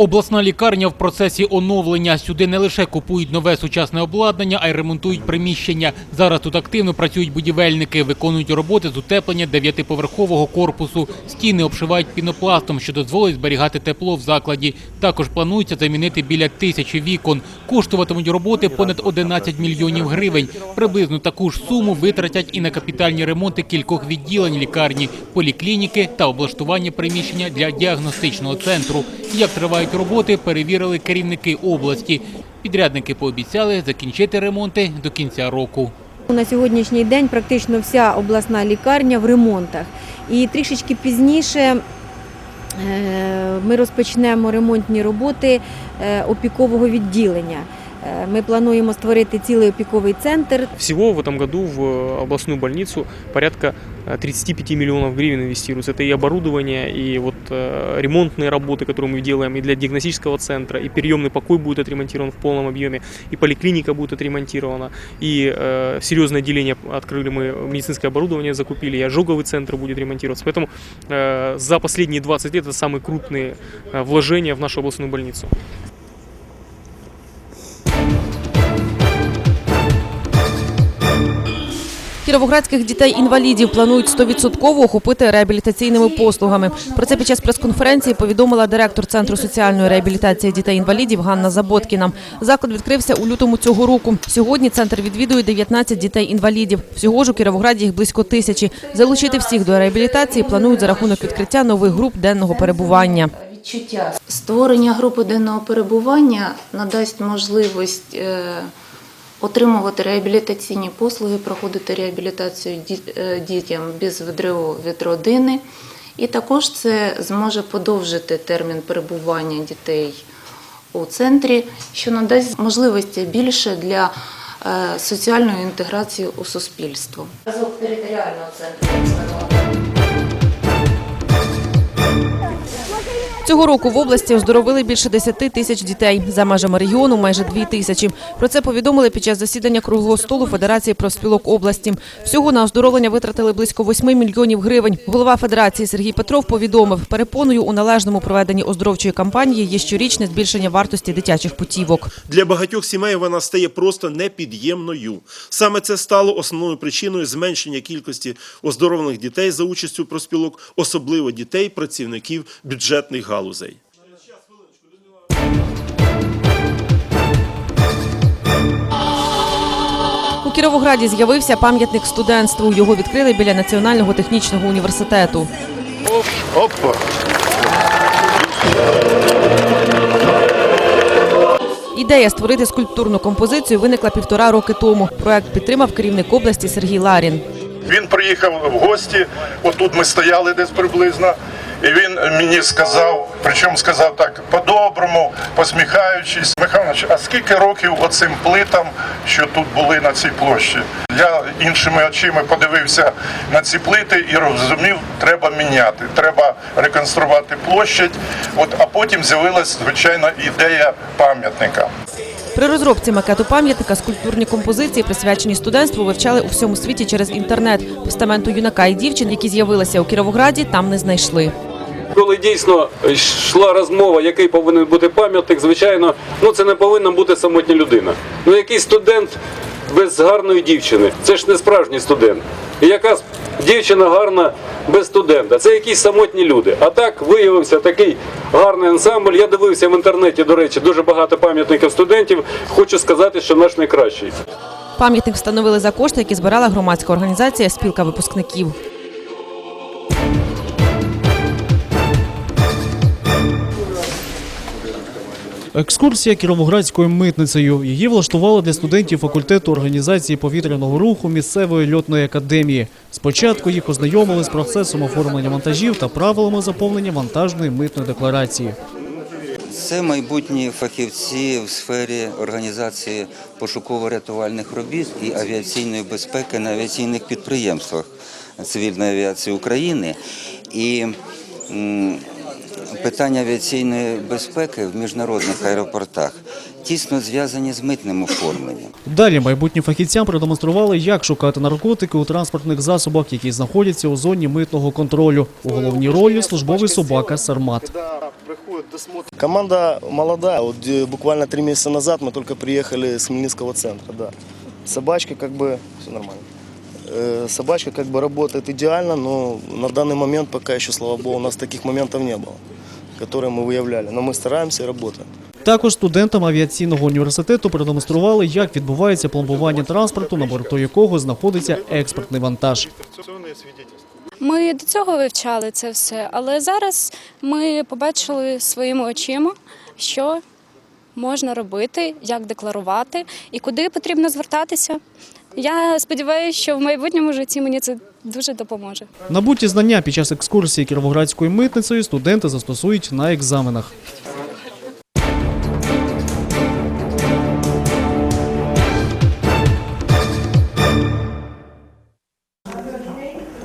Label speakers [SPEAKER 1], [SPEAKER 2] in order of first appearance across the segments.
[SPEAKER 1] Обласна лікарня в процесі оновлення. Сюди не лише купують нове сучасне обладнання, а й ремонтують приміщення. Зараз тут активно працюють будівельники, виконують роботи з утеплення дев'ятиповерхового корпусу. Стіни обшивають пінопластом, що дозволить зберігати тепло в закладі. Також планується замінити біля тисячі вікон. Коштуватимуть роботи понад 11 мільйонів гривень. Приблизно таку ж суму витратять і на капітальні ремонти кількох відділень лікарні, поліклініки та облаштування приміщення для діагностичного центру. Як тривають роботи, перевірили керівники області. Підрядники пообіцяли закінчити ремонти до кінця року.
[SPEAKER 2] На сьогоднішній день практично вся обласна лікарня в ремонтах. І трішечки пізніше е, ми розпочнемо ремонтні роботи е, опікового відділення. Е, Ми плануємо створити цілий опіковий центр.
[SPEAKER 3] Всего в этом году в э, областную больницу порядка э, 35 миллионов гривен инвестируется. Это и оборудование, и вот э, ремонтные работы, которые мы делаем, и для диагностического центра, и переемный покой будет отремонтирован в полном объеме, и поликлиника будет отремонтирована, и э, серьезное отделение открыли мы, медицинское оборудование закупили, и ожоговый центр будет ремонтироваться. Поэтому э, за последние 20 лет это самые крупные э, вложения в нашу областную больницу.
[SPEAKER 4] Кіровоградських дітей-інвалідів планують 100% охопити реабілітаційними послугами. Про це під час прес-конференції повідомила директор Центру соціальної реабілітації дітей-інвалідів Ганна Заботкіна. Заклад відкрився у лютому цього року. Сьогодні центр відвідує 19 дітей-інвалідів. Всього ж у Кіровограді їх близько тисячі. Залучити всіх до реабілітації планують за рахунок відкриття нових груп денного перебування.
[SPEAKER 5] відчуття. Створення групи денного перебування надасть можливість е, отримувати реабілітаційні послуги, проходити реабілітацію е, дітям без відриву від родини. І також це зможе подовжити термін перебування дітей у центрі, що надасть можливості більше для е, соціальної інтеграції у суспільство. Разок територіального центру
[SPEAKER 4] Цього року в області оздоровили більше 10 тисяч дітей. За межами регіону майже 2 тисячі. Про це повідомили під час засідання круглого столу Федерації профспілок області. Всього на оздоровлення витратили близько 8 мільйонів гривень. Голова федерації Сергій Петров повідомив, перепоною у належному проведенні оздоровчої кампанії є щорічне збільшення вартості дитячих путівок.
[SPEAKER 6] Для багатьох сімей вона стає просто непід'ємною. Саме це стало основною причиною зменшення кількості оздоровлених дітей за участю проспілок, особливо дітей працівників бюджетних галузей.
[SPEAKER 4] У Кіровограді з'явився пам'ятник студентству. Його відкрили біля Національного технічного університету.
[SPEAKER 7] Опа.
[SPEAKER 4] Ідея створити скульптурну композицію виникла півтора роки тому. Проект підтримав керівник області Сергій Ларін.
[SPEAKER 7] Він приїхав в гості. Отут ми стояли десь приблизно. І він мені сказав, причому сказав так по-доброму, посміхаючись, Михайлович, а скільки років оцим плитам, що тут були на цій площі? Я іншими очима подивився на ці плити і розумів, треба міняти, треба реконструвати площадь. От, а потім з'явилася звичайно ідея пам'ятника.
[SPEAKER 4] При розробці макету пам'ятника скульптурні композиції, присвячені студентству, вивчали у всьому світі через інтернет. Постаменту юнака і дівчин, які з'явилися у Кіровограді, там не знайшли.
[SPEAKER 8] Коли дійсно йшла розмова, який повинен бути пам'ятник, звичайно, ну це не повинна бути самотня людина. Ну який студент без гарної дівчини? Це ж не справжній студент. І яка дівчина гарна без студента? Це якісь самотні люди. А так виявився такий гарний ансамбль. Я дивився в інтернеті, до речі, дуже багато пам'ятників студентів. Хочу сказати, що наш найкращий.
[SPEAKER 4] Пам'ятник встановили за кошти, які збирала громадська організація Спілка випускників.
[SPEAKER 9] Екскурсія кіровоградською митницею. Її влаштували для студентів факультету організації повітряного руху місцевої льотної академії. Спочатку їх ознайомили з процесом оформлення вантажів та правилами заповнення вантажної митної декларації.
[SPEAKER 10] Це майбутні фахівці в сфері організації пошуково-рятувальних робіт і авіаційної безпеки на авіаційних підприємствах цивільної авіації України. І питання авіаційної безпеки в міжнародних аеропортах тісно зв'язані з митним оформленням.
[SPEAKER 9] Далі майбутні фахівцям продемонстрували, як шукати наркотики у транспортних засобах, які знаходяться у зоні митного контролю. У головній ролі службовий собака Сармат.
[SPEAKER 11] Команда молодая. Вот э, буквально три месяца назад мы только приехали с Хмельницкого центра. Да. Собачка как бы все нормально. Э, Собачка как бы работает идеально, но на данный момент пока еще, слава богу, у нас таких моментов не было, которые мы выявляли. Но мы стараемся и работаем.
[SPEAKER 9] Також студентам авіаційного університету продемонстрували, як відбувається пломбування транспорту, на борту якого знаходиться експортний вантаж.
[SPEAKER 12] Ми до цього вивчали це все, але зараз ми побачили своїми очима, що можна робити, як декларувати і куди потрібно звертатися. Я сподіваюся, що в майбутньому житті мені це дуже допоможе.
[SPEAKER 9] Набуті знання під час екскурсії кіровоградською митницею студенти застосують на екзаменах.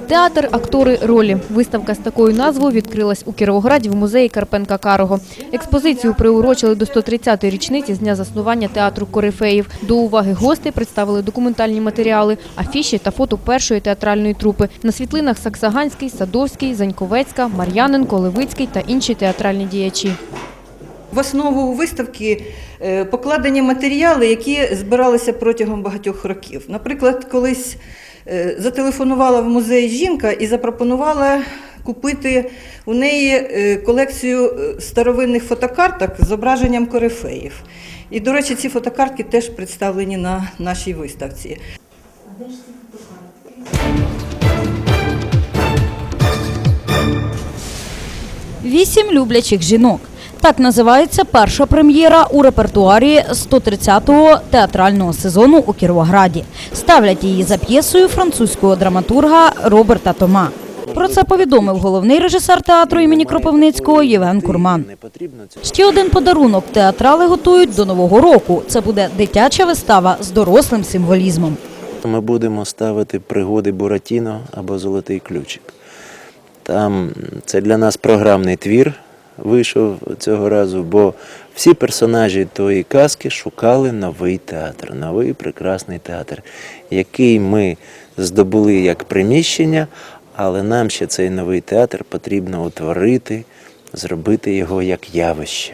[SPEAKER 4] Театр, актори, ролі. Виставка з такою назвою відкрилась у Кіровограді в музеї Карпенка Карого. Експозицію приурочили до 130-ї річниці з дня заснування театру Корифеїв. До уваги гостей представили документальні матеріали, афіші та фото першої театральної трупи. На світлинах Саксаганський, Садовський, Заньковецька, Мар'яненко, Левицький та інші театральні діячі.
[SPEAKER 13] В основу виставки е, покладені матеріали, які збиралися протягом багатьох років. Наприклад, колись зателефонувала в музей жінка і запропонувала купити у неї е, колекцію е, старовинних фотокарток з зображенням корифеїв. І, до речі, ці фотокартки теж представлені на нашій виставці.
[SPEAKER 14] Вісім люблячих жінок. Так називається перша прем'єра у репертуарі 130-го театрального сезону у Кіровограді. Ставлять її за п'єсою французького драматурга Роберта Тома. Про це повідомив головний режисер театру імені Кропивницького Євген Курман. Ще один подарунок театрали готують до нового року. Це буде дитяча вистава з дорослим символізмом.
[SPEAKER 15] Ми будемо ставити пригоди Буратіно або Золотий ключик. Там це для нас програмний твір вийшов цього разу, бо всі персонажі тої казки шукали новий театр, новий прекрасний театр, який ми здобули як приміщення, але нам ще цей новий театр потрібно утворити, зробити його як явище.